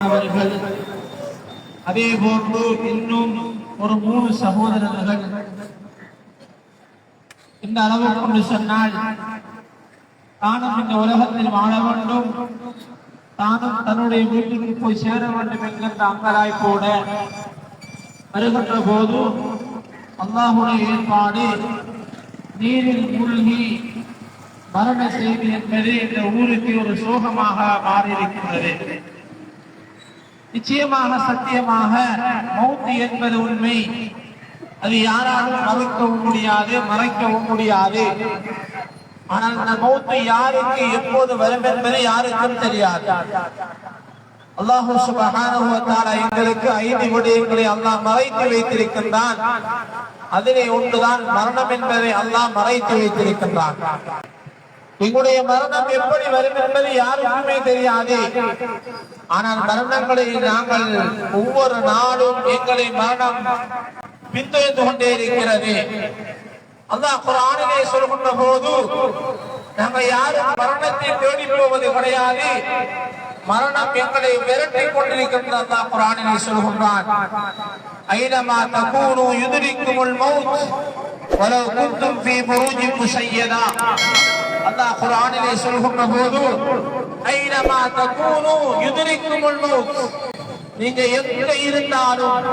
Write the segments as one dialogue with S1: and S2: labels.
S1: அவர்கள் அதே போன்று இன்னும் ஒரு மூணு சகோதரர்கள் இந்த அளவு கொண்டு சொன்னால் தானும் இந்த உலகத்தில் வாழ வேண்டும். தானும் தன்னுடைய வீட்டுக்கு போய் சேர வேண்டும் என்கின்ற அங்கலாய்ப்போட வருகின்ற போது அல்லாஹுடைய ஏற்பாடு நீரில் மூழ்கி மரண செய்தி என்பது இந்த ஊருக்கு ஒரு சோகமாக மாறியிருக்கின்றது. நிச்சயமாக சத்தியமாக மௌத்து என்பது உண்மை. அது யாராலும் மறுக்கவும் முடியாது மறைக்கவும் முடியாது. ஆனால் அந்த மௌத்து யாருக்கு எப்போது வரும் என்பது யாருக்கும் தெரியாது. அல்லாஹு சுபஹானஹு எங்களுக்கு ஐந்து விடயங்களை அல்லாஹ் மறைத்து வைத்திருக்கின்றான். அதிலே ஒன்றுதான் மரணம் என்பதை அல்லாஹ் மறைத்து வைத்திருக்கின்றான். எங்களுடைய மரணம் எப்படி வரும் என்பது யாருக்குமே தெரியாது ஆனால் மரணங்களை நாங்கள் ஒவ்வொரு நாளும் எங்களை மரணம் பின்தொடர்ந்து கொண்டே இருக்கிறது அல்லாஹ் குரானிலே சொல்கின்ற போது நாங்கள் யாரும் மரணத்தை தேடி போவது கிடையாது மரணம் எங்களை விரட்டி கொண்டிருக்கின்ற அல்லாஹ் குரானிலே சொல்கின்றான் ஐனமா தகூனு யுதுரிக்குமுல் மௌத் ولو كنتم في بروج مشيدة அல்லாஹ் குர்ஆனிலே சொல்கின்ற போது ஐனமா தகூனு யுதுரிக்குமுல் மௌத் நீங்க எங்க இருந்தாலும்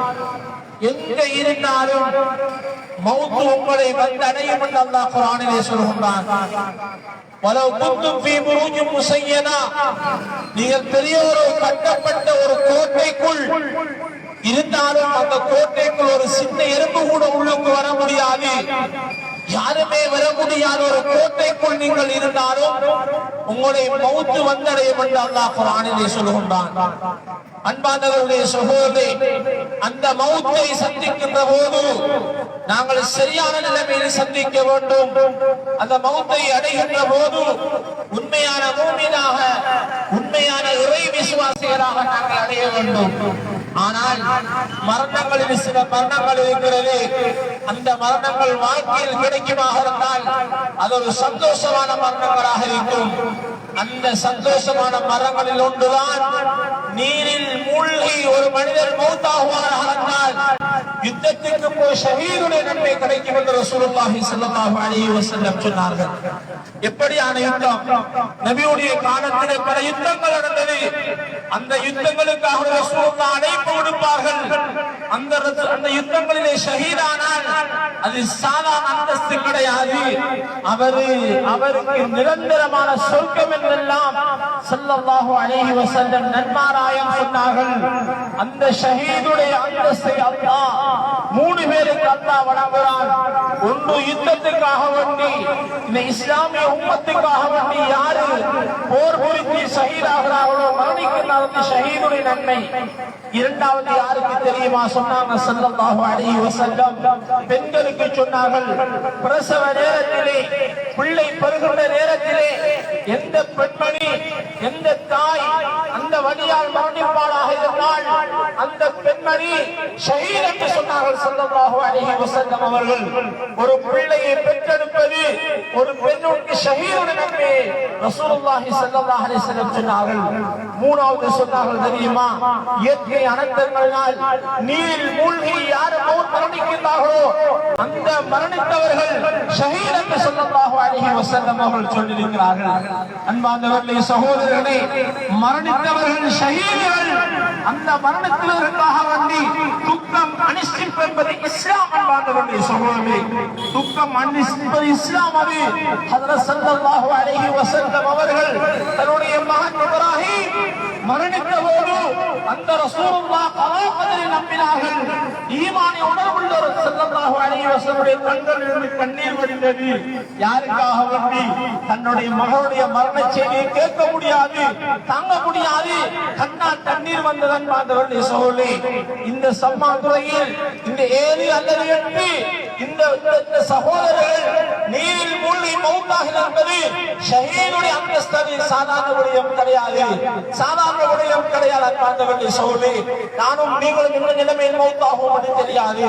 S1: எங்க இருந்தாலும் மௌத்து உங்களை வந்து அடையும் என்று அல்லாஹ் குர்ஆனிலே சொல்கின்றான் வலவு குந்தும் ஃபீ புரூஜின் முஸய்யதா நீங்கள் பெரிய ஒரு கட்டப்பட்ட ஒரு கோட்டைக்குள் இருந்தாலும் அந்த கோட்டைக்குள் ஒரு சின்ன எறும்பு கூட உள்ளுக்கு வர முடியாது யாருமே வர முடியாத ஒரு கோட்டைக்குள் நீங்கள் இருந்தாலும் உங்களுடைய மௌத்து வந்தடையும் என்று அல்லாஹ் குர்ஆனிலே சொல்கின்றான் அன்பானவர்களுடைய சகோதரி அந்த மௌத்தை சந்திக்கின்ற போது நாங்கள் சரியான நிலைமையில் சந்திக்க வேண்டும். அந்த மௌத்தை அடைகின்ற போது உண்மையான மூமினாக உண்மையான இறை விசுவாசிகளாக நாங்கள் அடைய வேண்டும். ஆனால் மரணங்களில் சில மரணங்கள் இருக்கிறது. அந்த மரணங்கள் வாழ்க்கையில் கிடைக்குமாக இருந்தால் அது ஒரு சந்தோஷமான மரணங்களாக இருக்கும். அந்த சந்தோஷமான மரங்களில் ஒன்றுதான் நீரில் மூழ்கி ஒரு மனிதர் மௌத்தாகுவாராக இருந்தால் யுத்தத்திற்கு போய் ஷஹீருடைய நன்மை கிடைக்கும் என்று ரசூலுல்லாஹி ஸல்லல்லாஹு அலைஹி வஸல்லம் சொன்னார்கள். எப்படியான யுத்தம் நபியுடைய காலத்திலே பல யுத்தங்கள் நடந்தது. அந்த யுத்தங்களுக்காக அழைப்பு கொடுப்பார்கள் அந்த அந்த யுத்தங்களிலே ஷஹீதானால் அது சாதாரண அந்தஸ்து கிடையாது. அவரு அவருக்கு நிரந்தரமான சொர்க்கம் என்றெல்லாம் ஸல்லல்லாஹு அழகி வஸல்லம் நன்மாராயம் சொன்னார்கள். அந்த ஷஹீதுடைய அந்தஸ்தை அல்லா மூணு பேருக்கு அல்லா வழங்குகிறான். ஒன்று யுத்தத்துக்காக வேண்டி இந்த இஸ்லாமிய உம்மத்துக்காக வேண்டி யாரு போர் புரிந்து ஷஹீதாகிறார்களோ மரணிக்கிறார்கள் ஷஹீதுடைய நன்மை. இரண்டாவது யாருக்கு தெரியுமா? சொன்னாங்க ஸல்லல்லாஹு அலைஹி வஸல்லம். பெண்களுக்கு சொன்னார்கள் பிரசவ நேரத்திலே பிள்ளை பெறுகின்ற நேரத்திலே எந்த பெண்மணி எந்த தாய் அந்த வழியால் மரணிப்பாளாக அந்த பெண்மணி ஷஹீத் என்று சொன்னார்கள் ஸல்லல்லாஹு அலைஹி வஸல்லம் அவர்கள். ஒரு பிள்ளையை பெற்றெடுப்பது ஒரு பெண்ணுக்கு ஷஹீதுடைய நன்மை. ரசூலுல்லாஹி ஸல்லல்லாஹு அலைஹி வஸல்லம் சொன்னார்கள். மூணாவது சொன்னார்கள் தெரியுமா? இயற்கை அனர்த்தங்களினால் நீரில் மூழ்கி யார் மௌத் மரணிக்கிறார்களோ அந்த மரணித்தவர்கள் ஷஹீத் என்று ஸல்லல்லாஹு அலைஹி வஸல்லம் அவர்கள் சொல்லியிருக்கிறார்கள். அன்பார்ந்தவர்களே சகோதரர்களே மரணித்தவர்கள் ஷஹீதுகள் அந்த மரணத்திலிருந்தாக வந்து துக்கம் அனுஷ்டிப்பு என்பது இஸ்லாம் அன்பார்ந்தவர்களே சகோதரமே துக்கம் அனுஷ்டிப்பது இஸ்லாம் அது. ஹதரத் ஸல்லல்லாஹு அலைஹி வஸல்லம் அவர்கள் தன்னுடைய மகன் இப்ராஹிம் மரணிக்க அந்த ரசூலுல்லாஹ் பலாபதிரை நம்பினார்கள். ஈமானை உணர்வுள்ள ஒரு செல்லல்லாஹு அலைஹி வஸல்லுடைய கண்களிலிருந்து கண்ணீர் வடிந்தது. யாருக்காக வேண்டி? தன்னுடைய மகளுடைய மரண செய்தியை கேட்க முடியாது. தாங்க முடியாது. கண்ணால் தண்ணீர் வந்ததன் பார்த்தவர்கள் சொல்லி இந்த சம்மா துறையில் இந்த ஏழு அல்லது எட்டு இந்த இந்த- சகோதரர்கள் நீரில் மூழ்கி மௌத்தாக என்பது ஷஹீனுடைய அந்தஸ்தது சாதாரண விடயம் கிடையாது. சாதாரண விடயம் கிடையாது அன்பார்ந்தவர்களே சோழி நானும் நீங்களும் இந்த நிலைமையில் மௌத்தாகும் என்று தெரியாது.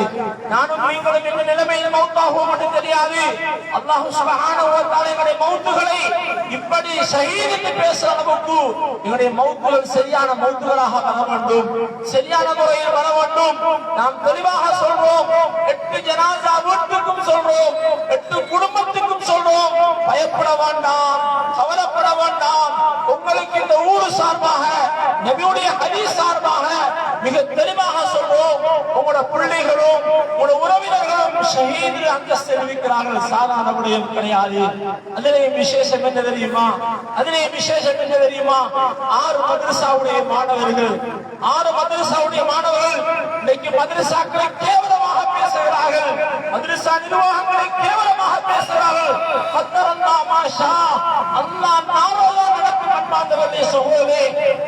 S1: நானும் நீங்களும் இந்த நிலைமையில் மௌத்தாகும் என்று தெரியாது. அல்லாஹு சுபஹானஹு வ தஆலா மௌத்துகள் இப்படி ஷஹீத் பேசுற அளவுக்கு எங்களுடைய மௌத்துகள் சரியான மௌத்துகளாக வர வேண்டும். சரியான முறையில் வர வேண்டும். நாம் தெளிவாக சொல்றோம் எட்டு ஜனாசா வீட்டுக்கும் சொல்றோம் எட்டு குடும்பத்துக்கும் சொல்றோம் பயப்பட வேண்டாம் கவலைப்பட வேண்டாம். உங்களுக்கு இந்த ஊர் சார்பாக நபியுடைய ஹரி சார்பாக மிக தெளிவாக சொல்றோம் உங்களோட பிள்ளைகளும் உங்களோட உறவினர்களும் ஷஹீது அந்தஸ்து இருக்கிறார்கள் சாதாரண விடயம் கிடையாது. அதிலேயும் விசேஷம் என்ன தெரியுமா? அதிலேயும் விசேஷம் என்ன தெரியுமா? ஆறு மதரசாவுடைய மாணவர்கள். ஆறு மதரசாவுடைய மாணவர்கள் இன்னைக்கு மதரசாக்களை கேவலமாக பேசுகிறார்கள். மதரசா நிர்வாகங்களை கேவலமாக பேசுகிறார்கள்.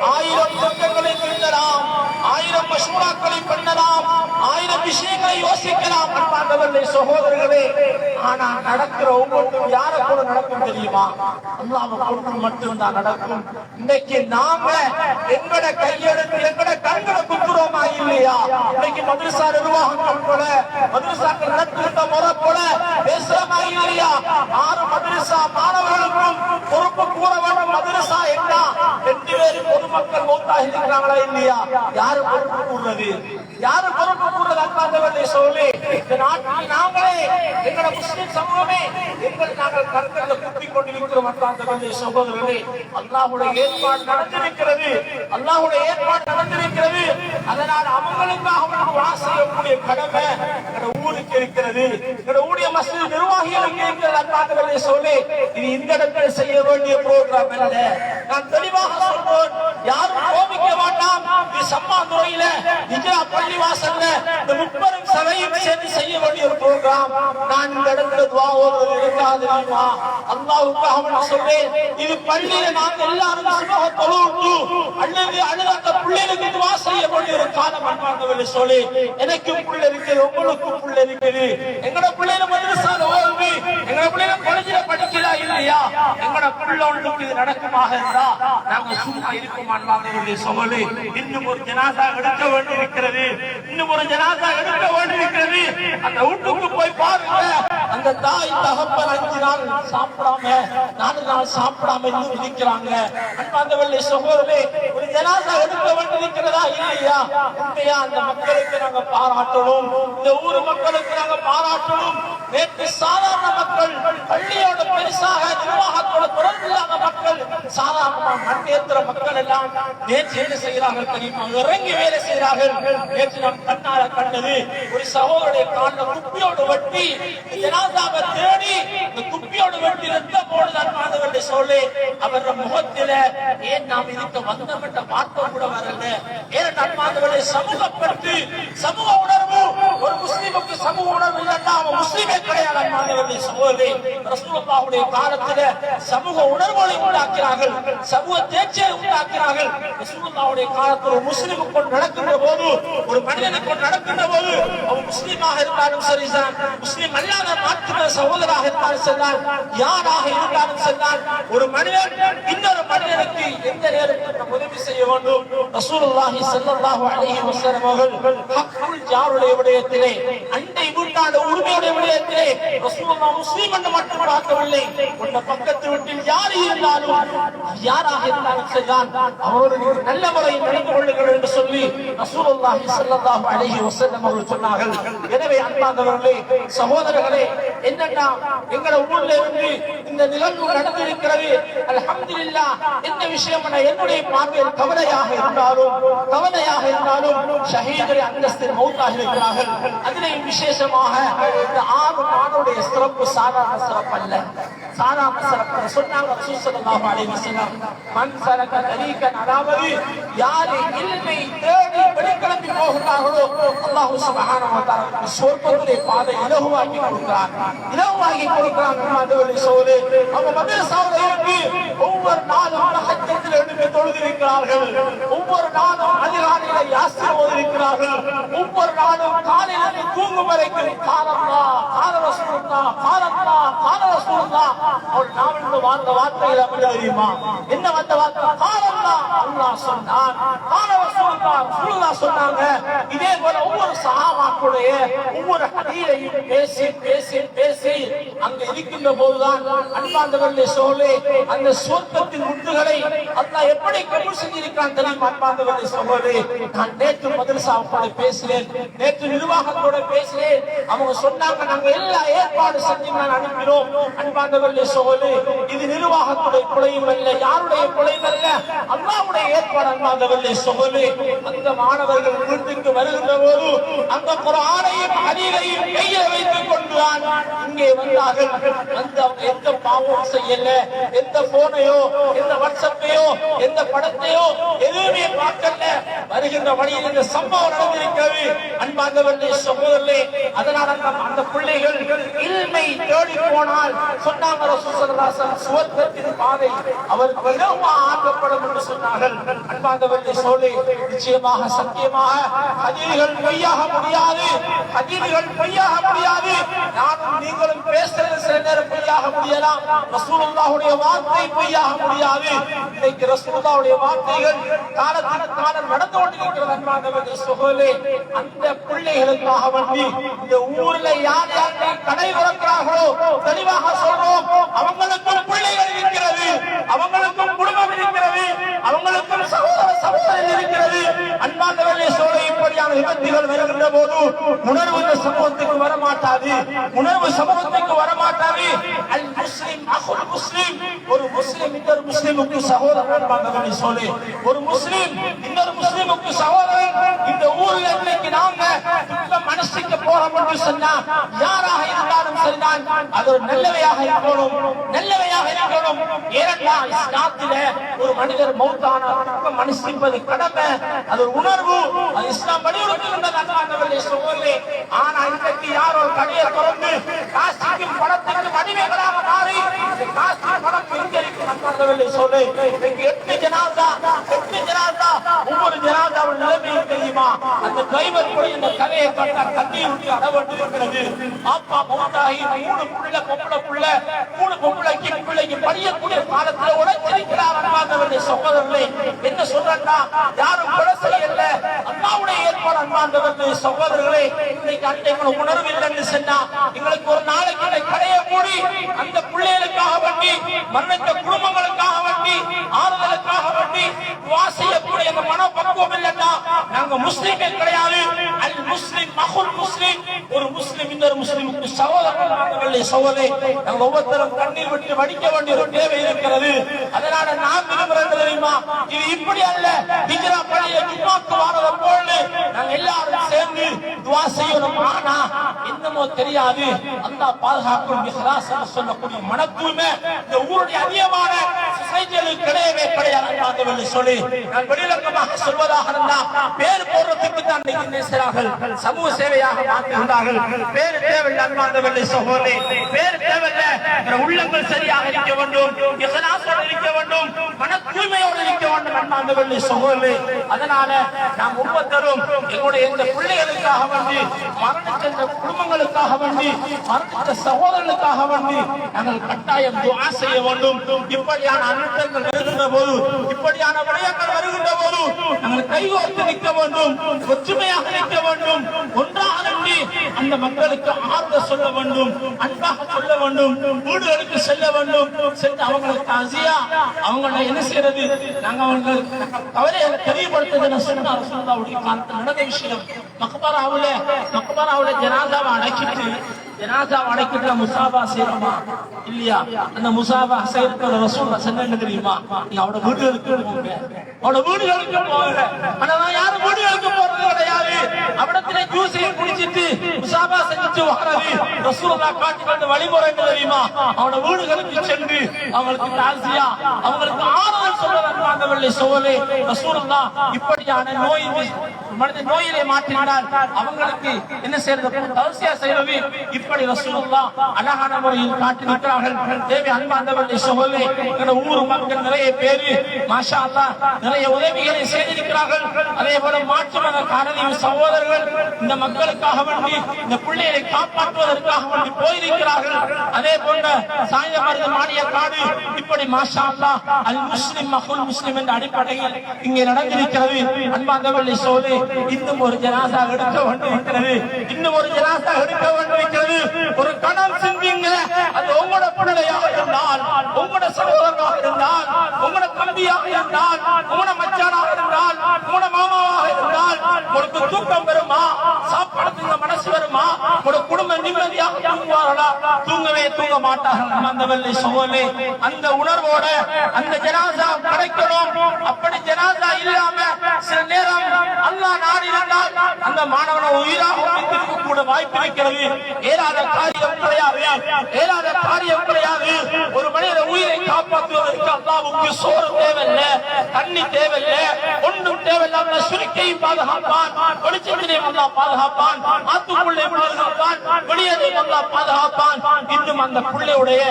S1: ஆயிரம் திட்டங்களை திருந்தலாம் ஆயிரம் மசூராக்களை பண்ணலாம் ஆயிரம் விஷயங்களை யோசிக்கலாம் அன்பார்ந்தவர்களே சகோதரர்களே. ஆனா நடக்கிற ஒவ்வொன்றும் யார கூட நடக்கும் தெரியுமா? அல்லாம கொண்டு மட்டும்தான் நடக்கும். இன்னைக்கு நாம எங்கட கையெழுத்து எங்கட கண்களை குத்துறோமா இல்லையா? இன்னைக்கு மதுரசா நிர்வாகங்கள் போல மதுரசாக்கள் நடத்துகின்ற முறை போல பேசுறமா இல்லையா? ஆறு மதுரசா மாணவர்களுக்கும் பொறுப்பு கூற வேண்டும் மதுரசா என்ன? ரெண்டு பேரும் பொதுமக்கள் மூத்தாக இருக்கிறாங்களா இல்லையா? யாரும் பொறுப்பு கூறுறது யாரு பொறுப்பு கூடுறது அன்பாந்தவர்களே சொல்லி இந்த நாட்டில் நாங்களே எங்களோட முஸ்லிம் சமூகமே எங்கள் நாங்கள் கற்களை குத்திக் கொண்டிருக்கிறோம் அன்பாந்தவர்களே சகோதரர்களே. அல்லாஹுடைய ஏற்பாடு நடந்திருக்கிறது. அல்லாஹுடைய ஏற்பாடு நடந்திருக்கிறது. அதனால் அவங்களுக்காக நாம் வா கடமை எங்களோட ஊருக்கு இருக்கிறது. எங்களோட ஊழிய நிர்வாகிகளுக்கு இருக்கிறது சொல்லி இது இந்த இடத்துல செய்ய வேண்டிய ப்ரோக்ராம் அல்ல நான் தெளிவாக சொல்வோம் யாரும் கோபிக்க வேண்டாம். இது சம்மா துறையில பள்ளி பள்ளிவாசல்ல இந்த முப்பெரும் சபையும் சேர்ந்து செய்ய வேண்டிய ஒரு ப்ரோக்ராம் நான் இந்த இடத்துல துவா ஓதுவது இருக்காது தெரியுமா அல்லாஹ்வுக்காக சொல்றேன் இது பள்ளியில நாங்கள் எல்லாரும் சுமக அல்லது அழுத அந்த பிள்ளைகளுக்கு துவா செய்ய வேண்டிய ஒரு காலம் அன்பார்ந்தவர்களே சொல்லி புள்ள இருக்குது உங்களுக்கும் புள்ள இருக்குது. எங்களோட பிள்ளைல மதரசால எங்களோட பிள்ளைல காலேஜில படிக்கிறா இல்லையா? எங்களோட பிள்ளை ஒன்றுக்கு இது நடக்குமாக இருந்தா நாங்க சும்மா சொல்லி இன்னும் ஒரு ஜனாதா எடுக்க இருக்கிறது இன்னும் ஒரு ஜனாதா எடுக்க இருக்கிறது அந்த வீட்டுக்கு போய் பாருங்க. அந்த தாய் தகப்பன் அஞ்சு நாள் சாப்பிடாம நாலு நாள் சாப்பிடாம இன்னும் இருக்கிறாங்க. சகோதரே ஒரு ஜனாசா எடுக்க வேண்டி இல்லையா? உண்மையா அந்த மக்களுக்கு நாங்க பாராட்டணும். இந்த ஊர் மக்களுக்கு நாங்க பாராட்டணும். நேற்று சாதாரண மக்கள் பள்ளியோட பெருசாக நிர்வாகத்தோட தொடர்பு இல்லாத மக்கள் சாதாரண மண்ணேற்ற மக்கள் எல்லாம் நேற்று என்ன செய்கிறார்கள் தெரியுமா? இறங்கி வேலை செய்கிறார்கள். நேற்று நாம் கண்ணால கண்டது ஒரு சகோதரனுடைய காலில் குப்பியோடு வெட்டி ஜனாதாவை தேடி இந்த குப்பியோடு வெட்டி ரத்தம் போடுதான் மாதவர்கள் சொல்லி அவர் முகத்தில ஏன் நாம் இதுக்கு வந்தம் என்ற கூட வரல. ஏன் நன்மாதவர்களை சமூகப்பட்டு சமூக உணர்வு ஒரு முஸ்லீமுக்கு சமூக உணர்வு இல்லைன்னா அவன் முஸ்லிமே கிடையாது அன்பானவர்களே சகோதரி ரசூலுல்லாஹுடைய காலத்துல சமூக உணர்வுகளை உண்டாக்கிறார்கள் சமூக தேர்ச்சியை உண்டாக்கிறார்கள் ரசூலுல்லாஹுடைய காலத்துல ஒரு முஸ்லிம் கொண்டு நடக்கின்ற போது ஒரு மனிதனை கொண்டு நடக்கின்ற போது அவன் முஸ்லீமாக இருந்தாலும் சரிதான் முஸ்லீம் அல்லாத மாற்றுகிற சகோதராக இருந்தாலும் சரிதான் யாராக இருந்தாலும் ஒரு மனிதன் இன்னொரு மனிதனுக்கு எந்த நேரத்தில் உதவி செய்ய வேண்டும். ரசூலுல்லாஹி ஸல்லல்லாஹு அலைஹி வஸல்லம் அவர்கள் ஹக்குல் ஜாருடைய விடயத்திலே அண்டை வீட்டான உரிமையுடைய விடயத்திலே ரசூலுல்லாஹ் முஸ்லிம் என்று மட்டும் பார்க்கவில்லை. உன்ன பக்கத்து வீட்டில் யார் இருந்தாலும் யாராக இருந்தாலும் சரிதான் அவரோடு நல்ல முறையில் நடந்து கொள்ளுங்கள் என்று சொல்லி ரசூலுல்லாஹி ஸல்லல்லாஹு அலைஹி வஸல்லம் அவர்கள் சொன்னார்கள். எனவே அன்பார்ந்தவர்களே சகோதரர்களே என்னன்னா எங்களை ஊர்ல இருந்து இந்த நிகழ்வுகள் நடந்திருக்கிறது. அல்ஹம்துலில்லாஹ். இந்த விஷயம் என்னுடைய பார்வையில் கவலையாக இருந்தாலும் கவலையாக இருந்தாலும் ஷஹீதுடைய அந்தஸ்தில் மௌத்தாக இருக்கிறார்கள் அதிலேயும் விசேஷமாக இந்த ஆறு மாணவருடைய சிறப்பு சாதாரண சிறப்பு அல்ல. சாதாரண சிறப்பு சொன்னாங்க ரசூல் ஸல்லல்லாஹு அலைஹி வஸல்லம் மன் சலக அதாவது யாரை இல்லை தேடி வெளிக்கிளம்பி போகிறார்களோ அல்லாஹ் சுப்ஹானஹு சொர்க்கத்திலே பாதை இலகுவாக்கி கொடுக்கிறான். இலகுவாக்கி கொடுக்கிறான் நம்மளுடைய சோதே அவங்க மதரசாவில் இருந்து ஒவ்வொரு நாளும் ஹஜ்ஜத்தில் எழுப்பி தொழுதிருக்கிறார்கள். ஒவ்வொரு நாளும் அதிகாலையில யாசின் ஓதிருக்கிறார்கள். ஒவ்வொரு நாளும் காலையில் தூங்கும் வரைக்கும் காலம்லா கால ரசூலுல்லா காலம்லா கால ரசூலுல்லா அவள் நாவல் வாழ்ந்த வார்த்தைகள் அப்படி தெரியுமா? என்ன வந்த வார்த்தை? காலம் அல்லாஹ் சொன்னான் கால சொன்னாங்க இதே போல ஒவ்வொரு ஒவ்வொரு ஹதீரையும் பேசி பேசி பேசி அங்க இருக்கின்ற போதுதான் அன்பாந்தவர்களே சோழே அந்த முட்டுகளை எப்படி செஞ்சிருக்கான் அன்பாந்தவர்களே சோழே நான் நேற்று மதரசாவோட பேசினேன் நேற்று நிர்வாகத்தோட பேசினேன் அவங்க சொன்னாங்க நாங்க எல்லா ஏற்பாடு செஞ்சு நான் அனுப்பினோம் அன்பாந்தவர்களே சோழே இது நிர்வாகத்துடைய பிழையும் அல்ல யாருடைய பிழையும் அல்ல. அல்லாவுடைய ஏற்பாடு அன்பாந்தவர்களே சோழே அந்த மாணவர்கள் வீட்டுக்கு வருகின்ற போது அந்த குரானையும் ஹதீரையும் கையில் வைத்துக் கொண்டுதான் இங்கே வந்தார்கள். அந்த எந்த பாவம் செய்யல. எந்த போனையோ எந்த வாட்ஸ்அப்பையோ எந்த படத்தையோ எதுவுமே பார்க்கல. வருகின்ற வழியில் இந்த சம்பவம் நடந்திருக்கிறது அன்பார்ந்தவர்களே சகோதரர்களே அதனால் அந்த பிள்ளைகள் இல்மை தேடி போனால் சொன்னாங்க ரசூசல்லாசன் சுவர்க்கத்தின் பாதை அவர் இலவா ஆக்கப்படும் என்று சொன்னார்கள். அன்பார்ந்தவர்களே சோழி நிச்சயமாக சத்தியமாக அதிர்கள் பொய்யாக முடியாது. அதிர்கள் பொய்யாக முடியாது. நானும் நீங்களும் பேசுறது சில நேரம் பொய்யாக முடியலாம். ரசூலுல்லாஹுடைய வார்த்தை பொய்யாக முடியாது. இன்னைக்கு ரசூலுல்லாஹுடைய வார்த்தைகள் காலத்தின் காலம் நடந்து கொண்டு அந்த பிள்ளைகளுக்காக வேண்டி இந்த ஊர்ல யார் யார் கடை திறக்கிறார்களோ தெளிவாக சொல்றோம் அவங்களுக்கும் பிள்ளைகள் இருக்கிறது அவங்களுக்கும் குடும்பம் இருக்கிறது அவங்களுக்கும் சகோதர சகோதரர் இருக்கிறது அன்பாந்தவர்களே சோழ இப்படியான விபத்துகள் வருகின்ற போது உணர்வு இந்த சமூகத்துக்கு வரமாட்டாது உணர்வு சமூகத்துக்கு வரமாட்டாது அல் முஸ்லிம் அகுல் முஸ்லிம் ஒரு முஸ்லிம் இன்னொரு முஸ்லிமுக்கு சகோதரன் சோழ ஒரு முஸ்லிம் இன்னொரு முஸ்லிமுக்கு சகோதரன் இந்த ஊர்ல இன்னைக்கு நாங்க மனசுக்கு போறோம் என்று சொன்னா யாராக இருந்தாலும் சரிதான். அது ஒரு நல்லவையாக இருக்கணும் நல்லவையாக இருக்கணும். ஏனென்றால் இஸ்லாத்தில ஒரு மனிதர் மௌத்தான மனுஷிப்பது கடமை. அது ஒரு உணர்வு. அது இஸ்லாம் வலியுறுத்துகின்றது அன்பானவர்களே சகோதரே ஆனா இன்றைக்கு யாரோ கடையை திறந்து காசுக்கும் பணத்துக்கு வடிவைகளாக மாறி சொல்லு எட்டு ஜனாதா எட்டு ஜனாதா ஒவ்வொரு ஜனாதாவின் தெரியுமா? அந்த டிரைவர் கூட இந்த கதையை விட்டு அடவட்டு இருக்கிறது அப்பா மௌத்தாகி மூணு புள்ள பொம்பளை புள்ள மூணு பொம்பளைக்கு பிள்ளைக்கு படியக்கூடிய காலத்துல உழைச்சிருக்கிறார் அன்பாந்தவருடைய சகோதரர்களே. என்ன சொல்றா யாரும் கொலை செய்யல அண்ணாவுடைய ஏற்பாடு அன்பாந்தவருடைய சகோதரர்களே இன்னைக்கு அந்த எங்களுக்கு உணர்வு இல்லைன்னு சொன்னா எங்களுக்கு ஒரு நாளைக்கு இந்த கடையை மூடி அந்த பிள்ளைகளுக்காக வேண்டி மரணித்த குடும்பங்களுக்காக வேண்டி ஆறுதலுக்காக வேண்டி துவா எங்க அந்த மனப்பக்குவம் இல்லைன்னா நாங்க முஸ்லிம்கள் கிடையாது. அல் முஸ்லிம் மகுல் முஸ்லிம் ஒரு முஸ்லிம் இன்னொரு முஸ்லிமுக்கு சகோதரர்கள் சகோதரி நாங்க ஒவ்வொருத்தரும் கண்ணீர் விட்டு வடிக்க வேண்டிய ஒரு தேவை இருக்கிறது. அதனால நான் விரும்புறது தெரியுமா? இது இப்படி அல்ல. ஹிஜ்ரா பழைய ஜும்மாக்கு வாரத போல நாங்க எல்லாரும் சேர்ந்து துவா செய்யணும். ஆனா என்னமோ தெரியாது. அல்லாஹ் பாதுகாக்கும் இஹ்லாஸ் என்று சொல்லக்கூடிய மனக்குமே இந்த ஊருடைய அதிகமான சொசைட்டிகளுக்கு கிடையவே கிடையாது சொல்லி நான் வெளியிலக்கமாக சொல்வதாக இருந்தா பேர் போடுறதுக்கு தான் இன்னைக்கு என்ன சமூக சேவையாக மாற்றுகிறார்கள் பேர் தேவையில்லை அன்பாந்தவர்கள் சகோதரி பேர் தேவையில்லை உள்ளங்கள் சரியாக இருக்க வேண்டும். இஹ்லாஸோடு இருக்க வேண்டும். மன தூய்மையோடு இருக்க வேண்டும் அன்பாந்தவர்கள் சகோதரி அதனால நாம் ஒவ்வொருத்தரும் எங்களுடைய இந்த பிள்ளைகளுக்காக வேண்டி மரணித்த இந்த குடும்பங்களுக்காக வேண்டி மரணித்த சகோதரர்களுக்காக வேண்டி நாங்கள் கட்டாயம் துவா செய்ய வேண்டும். இப்படியான அனர்த்தங்கள் வருகின்ற போது இப்படியான விடயங்கள் வருகின்ற போது நாங்கள் கைகோர்த்து நிற்க வேண்டும் ஒற்றுமையாக நிற்க வேண்டும் ஒன்றாக அந்த மக்களுக்கு ஆறுதல் சொல்ல வேண்டும் அன்பாக சொல்ல வேண்டும் வீடுகளுக்கு செல்ல வேண்டும். சென்று அவங்களுக்கு அசியா அவங்களை என்ன செய்யறது? நாங்க அவங்களுக்கு கவலைகளை தெரியப்படுத்துறது சொன்னார் சொல்லாவுடைய காலத்தில் நடந்த விஷயம். மக்பராவுல மக்பராவுல ஜனாதாவை அடக்கிட்டு ஜனாதாவை அடக்கிட்டு முசாபா செய்யறோமா? இல்லையா? அந்த முசாபா செய்யறது ரசூல் சொன்ன தெரியுமா? நீ அவட வீடுகளுக்கு போங்க அவட வீடுகளுக்கு போங்க ஆனா நான் யாரும் வீடுகளுக்கு போறது கிடையாது அவடத்திலே ஜூஸையும் குடிச்சிட்டு முசாபா செஞ்சுட்டு வர்றது ரசூலுல்லாஹ் காட்டி தந்த வழிமுறை தெரியுமா? அவன வீடுகளுக்கு சென்று அவங்களுக்கு தாசியா அவங்களுக்கு ஆறுதல் சொல்ல வந்தாங்க வெள்ளி சோலே. ரசூலுல்லா இப்படியான நோய் மனித நோயிலே மாற்றினார் அவங்களுக்கு என்ன செய்யறது? தவசியா செய்வது இப்படி ரசூலுல்லா அழகான முறையில் காட்டியிருக்கிறார்கள் தேவி அன்பார்ந்தவர்களே சோழே எங்க ஊர் மக்கள் நிறைய பேரு மாஷா அல்லாஹ் நிறைய உதவிகளை செய்திருக்கிறார்கள். அதே போல மாற்று மத காரணி சகோதரர்கள் இந்த மக்களுக்காக வேண்டி இந்த பிள்ளைகளை காப்பாற்றுவதற்காக வேண்டி போயிருக்கிறார்கள். அதே போன்ற சாய்ந்த மருந்து மானிய காடு இப்படி மாஷா அல்லா அல் முஸ்லிம் மகுல் முஸ்லிம் என்ற அடிப்படையில் இங்கே நடந்திருக்கிறது. அன்பாந்தவள்ளி சொல்லி இன்னும் ஒரு ஜனாசா எடுக்க வேண்டியிருக்கிறது. இன்னும் ஒரு ஜனாசா எடுக்க வேண்டியிருக்கிறது. ஒரு கணம் சிந்திங்க அது உங்களோட பிள்ளையாக இருந்தால் உங்களோட சகோதரனாக இருந்தால் உங்களோட தம்பியாக இருந்தால் உங்களோட மச்சானாக இருந்தால் உங்களோட மாமாவாக இருந்தால் உங்களுக்கு தூக்கம் வருமா? சாப்பாடு மனசு வருமா? உங்களோட குடும்பம் நிம்மதியாக தூங்குவார்களா? தூங்கவே தூங்க மாட்டார்கள் அந்த வெள்ளை அந்த உணர்வோட அந்த ஜனாசா கிடைக்கணும் அப்படி ஜனாசா இல்லாம சில நேரம் அல்லாஹ் நான் இருந்தால் அந்த மாணவனை உயிராக கூட வாய்ப்பு இருக்கிறது. ஏறாத காரியம் கிடையாது. ஏறாத காரியம் கிடையாது. ஒரு மனித உயிரை காப்பாற்றுவதற்கு அல்லாவுக்கு சோறு தேவையில்லை. தண்ணி தேவையில்லை ஒன்றும் தேவையில்லாம அவனை சுருக்கையும் பாதுகாப்பான் வெளிச்சத்திலையும் அல்லாஹ் பாதுகாப்பான் ஆத்துக்குள்ளே பாதுகாப்பான் வெளியேறையும் அல்லாஹ் பாதுகாப்பான். இன்னும் அந்த பிள்ளையுடைய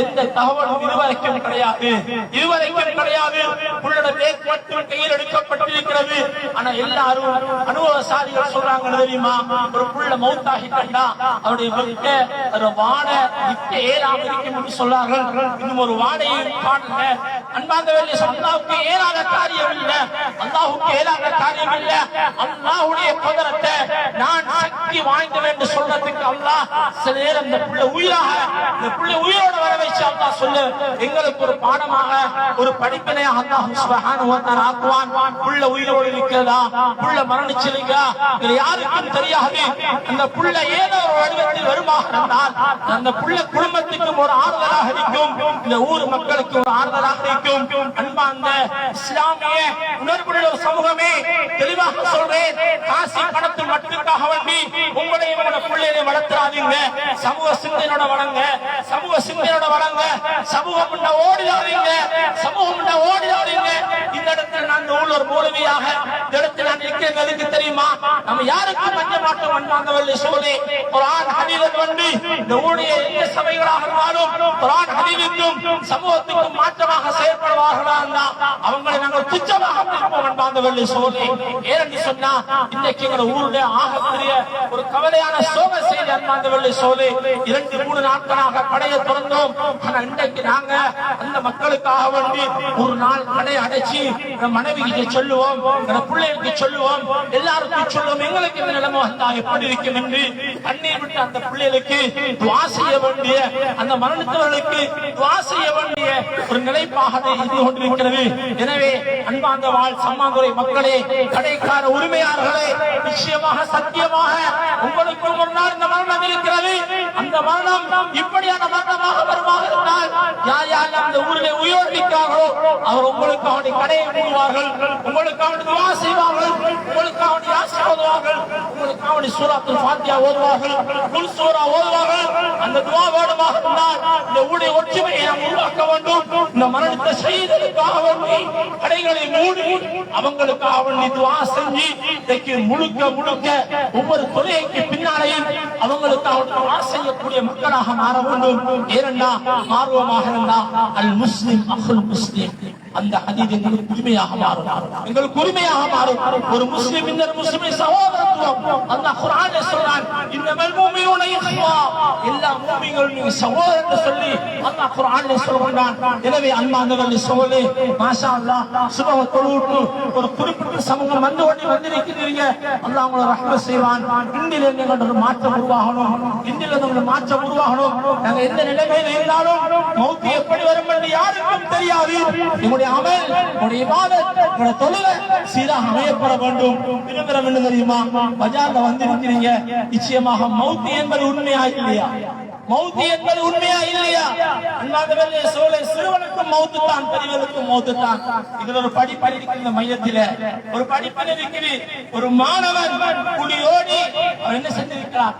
S1: எந்த தகவலும் இதுவரைக்கும் கிடையாது. இதுவரைக்கும் கிடையாது. புள்ளோட பேக் மட்டும் கையில் எடுக்கப்பட்டிருக்கிறது. ஆனா எல்லாரும் அனுபவசாலிகள் சொல்றாங்க தெரியுமா? ஒரு புள்ள மௌத்தாகி கண்டா அவருடைய வெட்ட ஒரு வாட நிக்க ஏறாம இருக்கும் என்று சொல்றார்கள். இன்னும் ஒரு வாடையை காணல. அன்பாந்த வேலை ஏற ஏறாத காரியம் இல்ல அல்லாஹுக்கு ஏறாத காரியம் இல்ல அல்லாஹுடைய குதிரத்தை நான் சக்தி வாய்ந்தவன் என்று சொல்றதுக்கு அல்லாஹ் சில நேரம் இந்த பிள்ளை உயிராக இந்த பிள்ளை உயிரோட வர வச்சு அல்லாஹ் சொல்லு. எங்களுக்கு ஒரு பாடமாக ஒரு படிப்பினை அல்லாஹ் சுப்ஹானஹு வ தஆலா ஆக்குவான். புள்ள உயிரோடு இருக்கிறதா? புள்ள மரணிச்சிருக்கா? இது யாருக்கும் தெரியாது. அந்த புள்ள ஏதோ ஒரு வடிவத்தில் வருமாக இருந்தால் அந்த புள்ள குடும்பத்துக்கும் ஒரு ஆறுதலாக இருக்கும். இந்த ஊர் மக்களுக்கு ஒரு ஆறுதலாக இருக்கும். அன்பா இஸ்லாமிய உணர்வுள்ள சமூகமே தெளிவாக சொல்றேன். காசி பணத்தில் மட்டுக்காக வேண்டி உங்களை உங்களோட பிள்ளைகளை வளர்த்துறாதீங்க. சமூக சிந்தனையோட வளங்க. சமூக சிந்தனையோட வளங்க. சமூகம் முன்ன ஓடிடாதீங்க. சமூகம் முன்ன ஓடிடாதீங்க. இந்த இடத்துல நான் உள்ள ஒரு மூலவியாக இந்த இடத்துல நான் நிற்கிறது எதுக்கு தெரியுமா? நம்ம யாருக்கும் மஞ்ச மாட்டோம் அன்பாங்கவில்லை சொல்லி? ஆண் ஹதீரத் வந்து இந்த ஊழிய எந்த சபைகளாக இருந்தாலும் ஒரு ஆண் ஹதீருக்கும் சமூகத்துக்கும் மாற்றமாக செயல்படுவார்களா அவங்க அவங்களை நாங்கள் துச்சமாக பார்ப்போம் அன்பாங்கவில்லை சொல்லி ஏன்னு சொன்னா இன்றைக்கு எங்களை ஊருடைய ஆகக்கூடிய ஒரு கவலையான சோக செய்தி அன்பாங்கவில்லை சொல்லி இரண்டு மூணு நாட்களாக கடையை திறந்தோம். ஆனா இன்றைக்கு நாங்க அந்த மக்களுக்காக வேண்டி ஒரு நாள் கடை அடைச்சி மனைவிக்கு சொல்லுவோம் பிள்ளைகளுக்கு சொல்லுவோம் எல்லாருக்கும் சொல்லுவோம் எங்களுக்கு இந்த நிலைமை வந்தா எப்படி இருக்கும் என்று கண்ணீர் விட்டு அந்த பிள்ளைகளுக்கு துவா செய்ய வேண்டிய அந்த மரணத்தவர்களுக்கு துவா செய்ய வேண்டிய ஒரு நிலைப்பாக அது இருந்து கொண்டிருக்கிறது. எனவே அன்பாந்த வாழ் சம்மாந்துறை மக்களே கடைக்கார உரிமையாளர்களே நிச்சயமாக சத்தியமாக உங்களுக்கு ஒரு நாள் இந்த மரணம் இருக்கிறது. அந்த மரணம் இப்படியான மரணமாக வருமாக இருந்தால் யார் யார் அந்த ஊரிலே உயிரோடு அவர் உங்களுக்கு அவனை கடையை மூடுவார்கள். உங்களுக்கு அவனுக்கு துவா செய்வார்கள். உங்களுக்கு அவனை ஆசீர்வதுவார்கள் உங்களுக்கு அவனை சூராத்தில் பாத்தியா ஓதுவார்கள். குல் சூரா ஓதுவார்கள். அந்த துவா வேடமாக இருந்தால் இந்த ஊருடைய ஒற்றுமையை நாம் உருவாக்க வேண்டும். இந்த மரணத்தை செய்தலுக்காக வேண்டி கடைகளை மூடி அவங்களுக்காக வேண்டி துவா செஞ்சு இன்றைக்கு முழுக்க முழுக்க ஒவ்வொரு தொழிலைக்கு பின்னாலேயும் அவங்களுக்கு அவர்கள் செய்யக்கூடிய மக்களாக மாற வேண்டும். ஏனென்றா மாறுவமாக இருந்தா அல் முஸ்லிம் அஹுல் முஸ்லிம். அந்த ஹதீஸ் எங்களுக்கு உரிமையாக மாறும். எங்களுக்கு உரிமையாக மாறும். ஒரு முஸ்லிம் இந்த முஸ்லிமை சகோதரத்துவம். அல்லாஹ் குர்ஆனிலே சொல்றான் இன்னமல் முஃமினூன இஹ்வா. எல்லா முஃமின்களும் நீங்க சகோதரர் சொல்லி அல்லாஹ் குர்ஆனிலே சொல்றான் எனவே அன்பானவர்களே சகோதரே மாஷா அல்லாஹ் சுபஹ தொழுவுட்டு ஒரு குறிப்பிட்ட சமூகம் வந்து ஓடி வந்திருக்கிறீங்க. அல்லாஹ் உங்களை ரஹ்மத் செய்வான். இந்தியில எங்களோட ஒரு மாற்றம் உருவாகணும். இந்தியில உங்களுக்கு மாற்றம் உருவாகணும். நாங்க எந்த நிலைமையில இருந்தாலும் மௌத்து எப்படி வரும் என்று யாருக்கும் தெரியாது. எங்களுடைய அமல் எங்களுடைய இபாதத் எங்களுடைய தொழுகை சீராக அமையப்பட வேண்டும். விரும்புகிற என்று தெரியுமா? பஜார்ல வந்திருக்கிறீங்க நிச்சயமாக மௌத்து என்பது உண்மையா இல்லையா? மௌத்து என்பது உண்மையா இல்லையா? அண்ணாதவர்களே சோலை சிறுவனுக்கும் மௌத்து தான் பெரியவனுக்கும் மௌத்து தான் இதுல ஒரு படிப்படி இருக்கிற மையத்தில. ஒரு படிப்படி இருக்கிறது ஒரு மாணவன் குடியோடி அவர் என்ன செஞ்சிருக்கிறார்?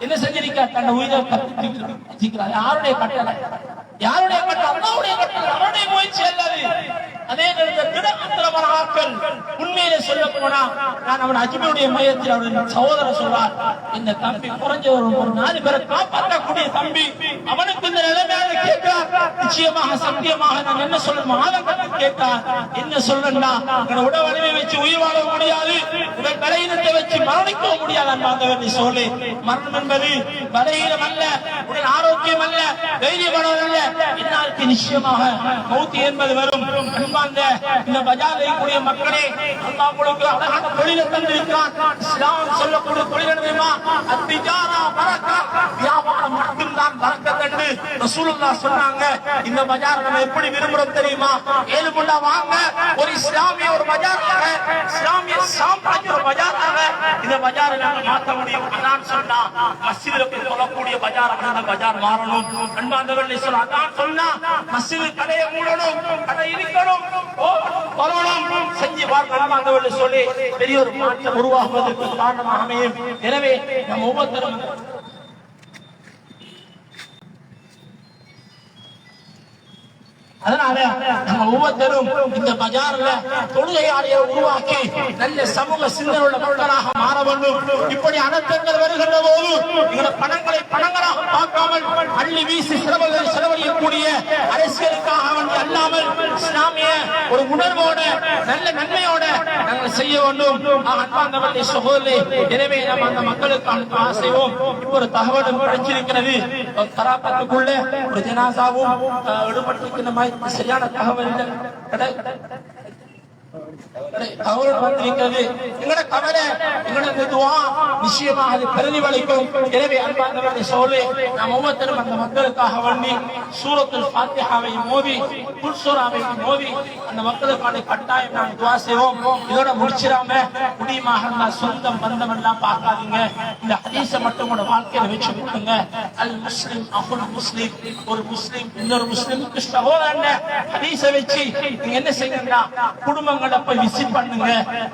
S1: என்ன செஞ்சிருக்கிறார்? தன்னை உயிரை கத்திருக்கிறார் யாருடைய கட்டளை? யாருடைய கட்டளை அல்லாவுடைய கட்டளை அவருடைய முயற்சி அல்லது அதே நேரத்தில் திடமந்திரமராக்கள் உண்மையிலே சொல்ல போனா நான் அவன் அஜிபுடைய மையத்தில் அவருடைய சகோதரர் சொல்றார் இந்த தம்பி குறைஞ்ச ஒரு நாலு பேரை காப்பாற்றக்கூடிய தம்பி அவனுக்கு இந்த நிலைமையான கேட்கிறார். நிச்சயமாக சத்தியமாக நான் என்ன சொல்லணும் ஆதங்கத்தை கேட்டார். என்ன சொல்லணும்னா உங்களை உடல் வலிமை வச்சு உயிர் வாழ முடியாது. உடல் பலகீனத்தை வச்சு மரணிக்க முடியாது அன்பாந்தவர் சொல்லி மரணம் என்பது பலகீனம் அல்ல. உடல் அல்ல தைரியமானவர் நிச்சயமாக நூத்தி என்பது வரும். அன்பார்ந்த இந்த பஜார் இருக்கக்கூடிய மக்களே அல்லாஹ் உங்களுக்கு அழகான தொழிலை தந்திருக்கிறான். இஸ்லாம் சொல்லக்கூடிய தொழில் தெரியுமா? அத்திஜாரா பரக்கா வியாபாரம் மட்டும்தான் பறக்கத் என்று சொன்னாங்க. இந்த பஜார் நம்ம எப்படி விரும்புறோம் தெரியுமா? ஏழு முண்டா வாங்க. ஒரு இஸ்லாமிய ஒரு பஜாராக இஸ்லாமிய சாம்ராஜ்ய ஒரு பஜாராக இந்த பஜாரை நாங்க மாற்ற முடியும். அதான் சொன்னா மசிதில் சொல்லக்கூடிய பஜார் அந்த பஜார் மாறணும். அன்பாந்தவர்கள் சொல்ல அதான் சொன்னா மஸ்ஜிது கடையை மூடணும் கடை இருக்கணும் வரணும் செஞ்சு பார்க்க அன்பாந்தவர்கள் சொல்லி. பெரிய ஒரு மாற்றம் உருவாகுவதற்கு காரணமாக அமையும் எனவே நம் ஒவ்வொருத்தரும் அதனால நம்ம ஒவ்வொருத்தரும் இந்த பஜார்ல தொழுகையாளியை உருவாக்கி நல்ல சமூக சிந்தனை உள்ள மக்களாக மாற வேண்டும். இப்படி அனர்த்தங்கள் வருகின்ற போது இந்த பணங்களை பணங்களாக பார்க்காமல் அள்ளி வீசி செலவழிகள் செலவழிக்கக்கூடிய அரசியலுக்காக வேண்டி அல்லாமல் இஸ்லாமிய ஒரு உணர்வோட நல்ல நன்மையோட நாங்கள் செய்ய வேண்டும். அன்பாந்தவர்களை சகோதரி எனவே நம்ம அந்த மக்களுக்கு துஆ செய்வோம் ஒரு தகவலும் கிடைச்சிருக்கிறது. தராப்பத்துக்குள்ள ஒரு ஜனாசாவும் விடுபட்டிருக்கிற மாதிரி சரியான தகவல் அவரை பார்த்திருக்கிறது தகவல் எங்கட கவலை? எங்கட இந்த துவா? நிச்சயமாக அது பிரதிபலிக்கும் எனவே அன்பார்ந்தவர்களை சொல்லி நாம் ஒவ்வொருத்தரும் அந்த மக்களுக்காக வேண்டி சூரத்தில் பாத்தியாவை மோதி குல்சூராவை மோதி அந்த மக்களுக்கான கட்டாயம் நாம் துவா செய்வோம். இதோட முடிச்சிடாம முடியுமாக இருந்தால் சொந்தம் பந்தம் எல்லாம் பார்க்காதீங்க. இந்த ஹதீச மட்டும் கூட வாழ்க்கையில வச்சு விட்டுங்க அல் முஸ்லிம் அகுல் முஸ்லிம். ஒரு முஸ்லிம் இன்னொரு முஸ்லிமுக்கு சகோதரன். ஹதீச வச்சு நீங்க என்ன செய்யுங்கன்னா குடும்பங்களை போய் விசிட் பண்ணுங்க.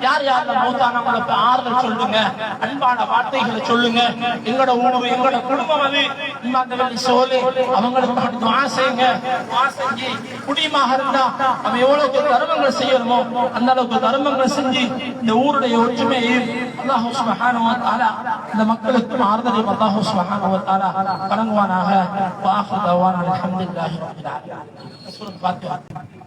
S1: யார் யார் மௌத்தானவங்களை போய் ஆறுதல் சொல்லுங்க. அன்பான வார்த்தைகளை சொல்லுங்க. எங்களோட உணவு எங்களோட குடும்பம் அது. அந்த வெள்ளி அவங்களுக்கு மட்டும் ஆசைங்க. ஆசைங்க செஞ்சு இருந்தா அவன் எவ்வளவுக்கு தர்மங்கள் செய்யணுமோ அந்த அளவுக்கு தர்மங்கள் செஞ்சு இந்த ஊருடைய ஒற்றுமையை அல்லாஹு சுப்ஹானஹு வ தஆலா இந்த மக்களுக்கு ஆறுதலையும் அல்லாஹு சுப்ஹானஹு வ தஆலா வழங்குவானாக. வாஹு தவானா அல்ஹம்துலில்லாஹி ரப்பில் ஆலமீன். சூரத்